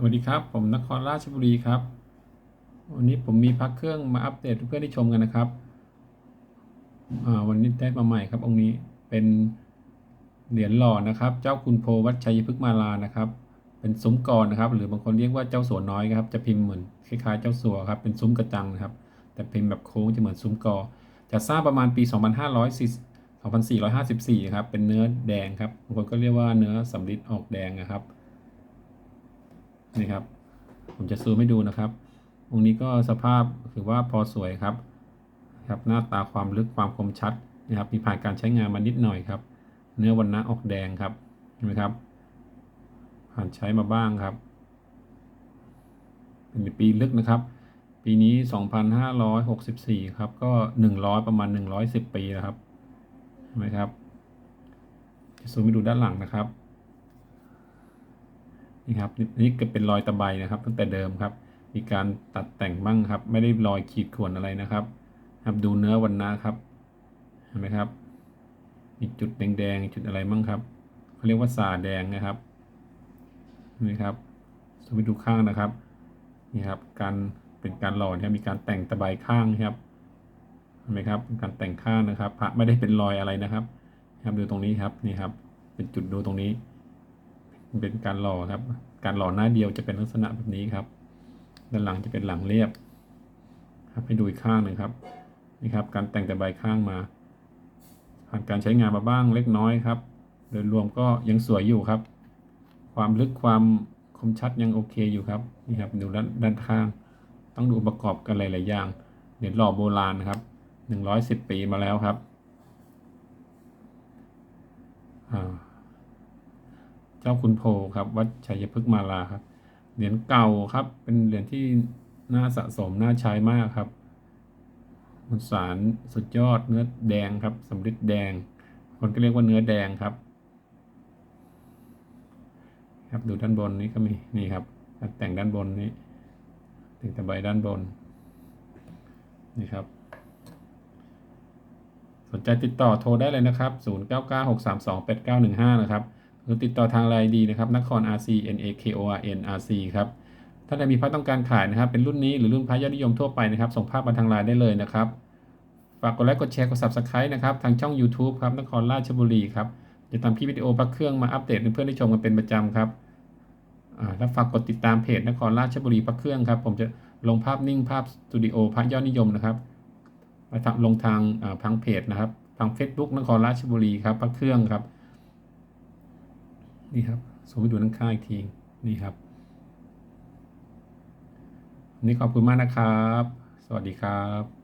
สวัสดีครับ ผมนครราชบุรีครับ วันนี้ผมมีพักเครื่องมาอัปเดตเพื่อนๆได้ชมกันนะครับวันนี้ได้มาใหม่ครับองค์นี้เป็นเหรียญหล่อนะครับ เจ้าคุณโพวัดชัยพฤกษ์มาลานะครับ เป็นซุ้มกรนะครับ หรือบางคนเรียกว่าเจ้าสัวน้อยครับ จะพิมพ์เหมือนคล้ายๆเจ้าสัวครับเป็นซุ้มกระจังนะครับ แต่พิมพ์แบบโค้งจะเหมือนซุ้มกอจะสร้างประมาณปี 2540 2454ครับเป็นเนื้อแดงครับบางคนก็เรียกว่าเนื้อสำริดออกแดงนะครับ นี่ครับ ผมจะซูมให้ดูนะครับองค์นี้ก็สภาพถือว่าพอสวยครับ ครับหน้าตาความลึกความคมชัดนะครับ มีผ่านการใช้งานมานิดหน่อยครับ เนื้อวันนะออกแดงครับเห็นไหมครับ ผ่านใช้มาบ้างครับ เป็นปีลึกนะครับ ปีนี้ 2564 ครับ ก็ 100 ประมาณ 110 ปีแล้วครับเห็นไหมครับจะซูมไปดูด้านหลังนะครับ นี่ครับนี่นี่ก็เป็นรอยตะไบนะครับ ตั้งแต่เดิมครับ มีการตัดแต่งบ้างครับ ไม่ได้รอยขีดข่วนอะไรนะครับ ครับดูเนื้อวันนะครับเห็นไหมครับ มีจุดแดงๆจุดอะไรบ้างครับเขาเรียกว่าสาแดงนะครับนี่ครับสมมติดูข้างนะครับนี่ครับ การเป็นการหล่อนะครับมีการแต่งตะไบข้างนะครับเห็นไหมครับ การแต่งข้างนะครับ พระไม่ได้เป็นรอยอะไรนะครับ ครับดูตรงนี้ครับนี่ครับ เป็นจุดดูตรงนี้ เป็นการหล่อครับ การหล่อหน้าเดียวจะเป็นลักษณะแบบนี้ครับ ด้านหลังจะเป็นหลังเรียบ ครับให้ดูอีกข้างหนึ่งครับนี่ครับ การแต่งแต่ใบข้างมา ผ่านการใช้งานมาบ้างเล็กน้อยครับ โดยรวมก็ยังสวยอยู่ครับ ความลึกความคมชัดยังโอเคอยู่ครับนี่ครับดูด้านด้านข้าง ต้องดูประกอบกันหลายๆอย่างเหรียญหล่อโบราณครับหนึ่งร้อยสิบปีมาแล้วครับอ่า จ้าคุณโพครับ วัดชัยพฤกษ์มาลาครับ เหรียญเก่าครับ เป็นเหรียญที่น่าสะสมน่าใช้มากครับมวลสารสุดยอดเนื้อแดงครับสำริดแดง คนก็เรียกว่าเนื้อแดงครับ ครับดูด้านบนนี้ก็มีนี่ครับแต่งด้านบนนี้แต่งตะไบด้านบนนี่ครับ สนใจติดต่อโทรได้เลยนะครับ 0996328915 นะครับ รือติดต่อทางไลน์ดีนะครับนคร RC N A K O R N R C ครับถ้าใครมีพระต้องการขายนะครับ เป็นรุ่นนี้หรือรุ่นพระยอดนิยมทั่วไปนะครับ ส่งภาพมาทางไลน์ได้เลยนะครับฝากกดไลค์กดแชร์กด Subscribe นะครับ ทางช่อง YouTube ครับนครราชบุรีครับจะทำคลิปวิดีโอพระเครื่องมาอัปเดตให้เพื่อนได้ชมกันเป็นประจำครับแล้วฝากกดติดตามเพจนครราชบุรีพระเครื่องครับผมจะลงภาพนิ่งภาพสตูดิโอพระยอดนิยมนะครับมาทางลงทางอ่าทางเพจนะครับทาง Facebook นครราชบุรีครับพระเครื่องครับ นี่ครับสมมติดูด้านข้างอีกทีนี่ครับนี่ขอบคุณมากนะครับ สวัสดีครับ